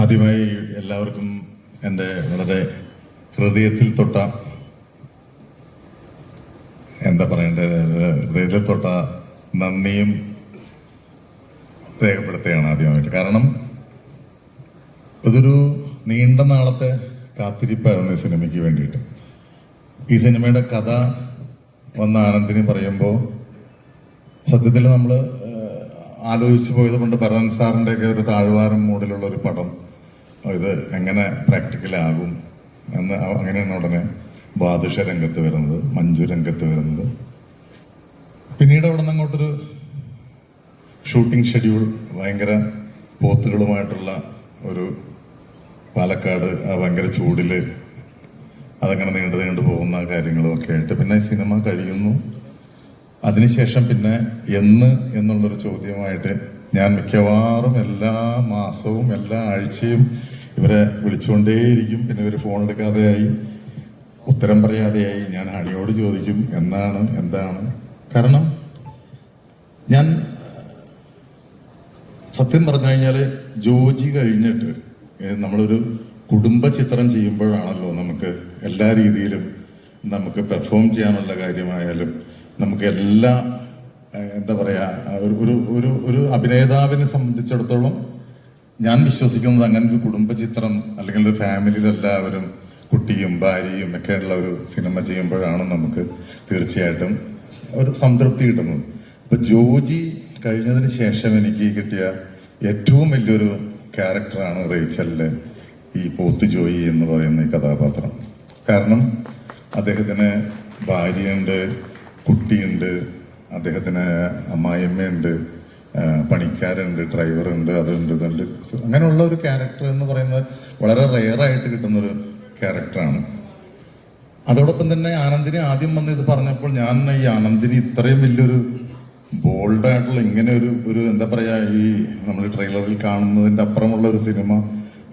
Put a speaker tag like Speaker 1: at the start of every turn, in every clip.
Speaker 1: ആദ്യമായി എല്ലാവർക്കും എന്റെ വളരെ ഹൃദയത്തിൽ തൊട്ട എന്താ പറയേണ്ടത്? ഹൃദയത്തിൽ തൊട്ട നന്ദിയും രേഖപ്പെടുത്തുകയാണ് ആദ്യമായിട്ട്. കാരണം ഇതൊരു നീണ്ട നാളത്തെ കാത്തിരിപ്പായിരുന്നു ഈ സിനിമയ്ക്ക് വേണ്ടിയിട്ട്. ഈ സിനിമയുടെ കഥ വന്ന ആനന്ദിനി പറയുമ്പോൾ സത്യത്തിൽ നമ്മൾ ആലോചിച്ച് പോയത് കൊണ്ട് ഭരതൻ സാറിന്റെയൊക്കെ ഒരു താഴ്വാരം മൂടിലുള്ള ഒരു പടം ഇത് എങ്ങനെ പ്രാക്ടിക്കലാകും എന്ന് അങ്ങനെയാണ് ഉടനെ ബാദുഷ രംഗത്ത് വരുന്നത് മഞ്ജു രംഗത്ത് വരുന്നത്. പിന്നീട് അവിടെ നിന്ന് അങ്ങോട്ടൊരു ഷൂട്ടിംഗ് ഷെഡ്യൂൾ ഭയങ്കര പോത്തുകളുമായിട്ടുള്ള ഒരു പാലക്കാട് ആ ഭയങ്കര ചൂടിൽ അതങ്ങനെ നീണ്ടു നീണ്ടു പോകുന്ന കാര്യങ്ങളുമൊക്കെ ആയിട്ട് പിന്നെ സിനിമ കഴിയുന്നു. അതിനുശേഷം പിന്നെ എന്ന് എന്നുള്ളൊരു ചോദ്യമായിട്ട് ഞാൻ മിക്കവാറും എല്ലാ മാസവും എല്ലാ ആഴ്ചയും ഇവരെ വിളിച്ചുകൊണ്ടേയിരിക്കും. പിന്നെ ഇവർ ഫോൺ എടുക്കാതെയായി. ഉത്തരം പറയാതെയായി. ഞാൻ ഹണിയോട് ചോദിക്കും എന്നാണ്? എന്താണ്? കാരണം ഞാൻ സത്യം പറഞ്ഞു കഴിഞ്ഞാൽ ജോജി കഴിഞ്ഞിട്ട് നമ്മളൊരു കുടുംബ ചിത്രം ചെയ്യുമ്പോഴാണല്ലോ നമുക്ക് എല്ലാ രീതിയിലും നമുക്ക് പെർഫോം ചെയ്യാനുള്ള കാര്യമായാലും നമുക്ക് എല്ലാ എന്താ പറയാ ഒരു ഒരു ഒരു ഒരു അഭിനേതാവിനെ സംബന്ധിച്ചിടത്തോളം ഞാൻ വിശ്വസിക്കുന്നത് അങ്ങനെ ഒരു കുടുംബചിത്രം അല്ലെങ്കിൽ ഒരു ഫാമിലിയിൽ എല്ലാവരും കുട്ടിയും ഭാര്യയും ഒക്കെ ഉള്ള ഒരു സിനിമ ചെയ്യുമ്പോഴാണ് നമുക്ക് തീർച്ചയായിട്ടും ഒരു സംതൃപ്തി കിട്ടുന്നത്. ഇപ്പൊ ജോജി കഴിഞ്ഞതിന് ശേഷം എനിക്ക് കിട്ടിയ ഏറ്റവും വലിയൊരു ക്യാരക്ടറാണ് റേച്ചലിലെ ഈ പോത്ത് ജോയി എന്ന് പറയുന്ന ഈ കഥാപാത്രം. കാരണം അദ്ദേഹത്തിന് ഭാര്യയുണ്ട് കുട്ടിയുണ്ട് അദ്ദേഹത്തിന് അമ്മായിയമ്മയുണ്ട് പണിക്കാരുണ്ട് ഡ്രൈവറുണ്ട് അതുണ്ട് ഇതുണ്ട് അങ്ങനെയുള്ള ഒരു ക്യാരക്ടർ എന്ന് പറയുന്നത് വളരെ റെയറായിട്ട് കിട്ടുന്നൊരു ക്യാരക്ടറാണ് അതോടൊപ്പം തന്നെ ആനന്ദിനി ആദ്യം വന്ന് ഇത് പറഞ്ഞപ്പോൾ ഞാൻ ഈ ആനന്ദിനി ഇത്രയും വലിയൊരു ബോൾഡായിട്ടുള്ള ഇങ്ങനെ ഒരു ഒരു എന്താ പറയുക ഈ നമ്മൾ ട്രെയിലറിൽ കാണുന്നതിന്റെ അപ്പുറമുള്ള ഒരു സിനിമ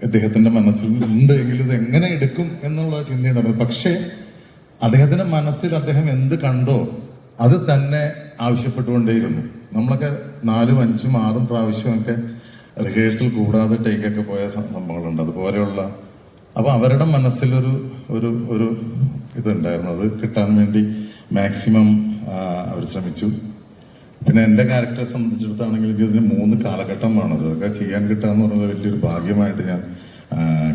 Speaker 1: അദ്ദേഹത്തിന്റെ മനസ്സിൽ ഉണ്ട് എങ്കിലും ഇത് എങ്ങനെ എടുക്കും എന്നുള്ള ചിന്തയുണ്ടായിരുന്നു. പക്ഷേ അദ്ദേഹത്തിന്റെ മനസ്സിൽ അദ്ദേഹം എന്ത് കണ്ടോ അത് തന്നെ ആവശ്യപ്പെട്ടുകൊണ്ടേയിരുന്നു. നമ്മളൊക്കെ നാലും അഞ്ചും ആറും പ്രാവശ്യമൊക്കെ റിഹേഴ്സൽ കൂടാതെ ടേക്കൊക്കെ പോയ സംഭവങ്ങളുണ്ട്. അതുപോലെയുള്ള അപ്പോൾ അവരുടെ മനസ്സിലൊരു ഒരു ഒരു ഇതുണ്ടായിരുന്നു. അത് കിട്ടാൻ വേണ്ടി മാക്സിമം അവർ ശ്രമിച്ചു. പിന്നെ എന്റെ ക്യാരക്ടറെ സംബന്ധിച്ചിടത്താണെങ്കിൽ ഇതിന് മൂന്ന് കാലഘട്ടം വേണം. അതൊക്കെ ചെയ്യാൻ കിട്ടുക എന്ന് വലിയൊരു ഭാഗ്യമായിട്ട് ഞാൻ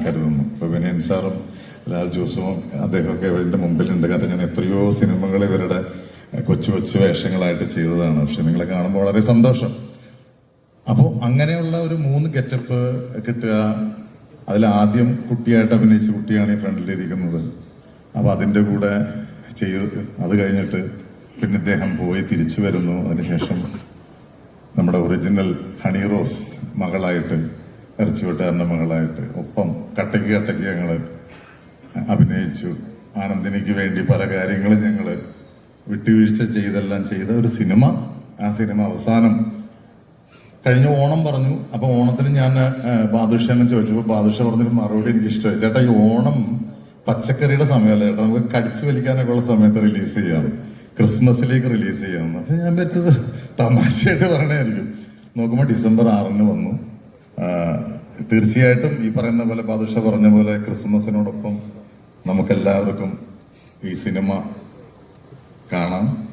Speaker 1: കരുതുന്നു. ഇപ്പൊ വിനയൻ സാറും ലാൽ ജോസും അദ്ദേഹമൊക്കെ ഇവരുടെ മുമ്പിലുണ്ട്. കാരണം ഞാൻ എത്രയോ സിനിമകൾ ഇവരുടെ കൊച്ചു കൊച്ചു വേഷങ്ങളായിട്ട് ചെയ്തതാണ്. പക്ഷെ നിങ്ങളെ കാണുമ്പോൾ വളരെ സന്തോഷം. അപ്പോൾ അങ്ങനെയുള്ള ഒരു മൂന്ന് ഗെറ്റപ്പ് കിട്ടുക. അതിൽ ആദ്യം കുട്ടിയായിട്ട് അഭിനയിച്ച കുട്ടിയാണ് ഈ ഫ്രണ്ടിലിരിക്കുന്നത് അപ്പൊ അതിന്റെ കൂടെ ചെയ്ത്. അത് കഴിഞ്ഞിട്ട് പിന്നെ ഇദ്ദേഹം പോയി തിരിച്ചു വരുന്നു. അതിനുശേഷം നമ്മുടെ ഒറിജിനൽ ഹണി റോസ് മകളായിട്ട് ഇറച്ചിവെട്ടുകാരന്റെ മകളായിട്ട് ഒപ്പം കട്ടയ്ക്ക് കട്ടയ്ക്ക് ഞങ്ങൾ അഭിനയിച്ചു. ആനന്ദിനിക്ക് വേണ്ടി പല കാര്യങ്ങളും ഞങ്ങൾ വിട്ടുവീഴ്ച ചെയ്തെല്ലാം ചെയ്ത ഒരു സിനിമ. ആ സിനിമ അവസാനം കഴിഞ്ഞ ഓണം പറഞ്ഞു. അപ്പൊ ഓണത്തിന് ഞാൻ ബാദുഷനെ ചോദിച്ചപ്പോൾ ബാദുഷ പറഞ്ഞൊരു മറുപടി എനിക്ക് ഇഷ്ടമായി. ചേട്ടാ ഈ ഓണം പച്ചക്കറിയുടെ സമയമല്ല ചേട്ടാ? നമുക്ക് കടിച്ചു വലിക്കാനൊക്കെ ഉള്ള സമയത്ത് റിലീസ് ചെയ്യാം. ക്രിസ്മസിലേക്ക് റിലീസ് ചെയ്യാം. അപ്പൊ ഞാൻ വെച്ചത് തമാശയായിട്ട് പറഞ്ഞായിരിക്കും നോക്കുമ്പോൾ ഡിസംബർ ആറിന് വന്നു. തീർച്ചയായിട്ടും ഈ പറയുന്ന പോലെ ബാദുഷ പറഞ്ഞ പോലെ ക്രിസ്മസിനോടൊപ്പം നമുക്കെല്ലാവർക്കും ഈ സിനിമ കാണാം.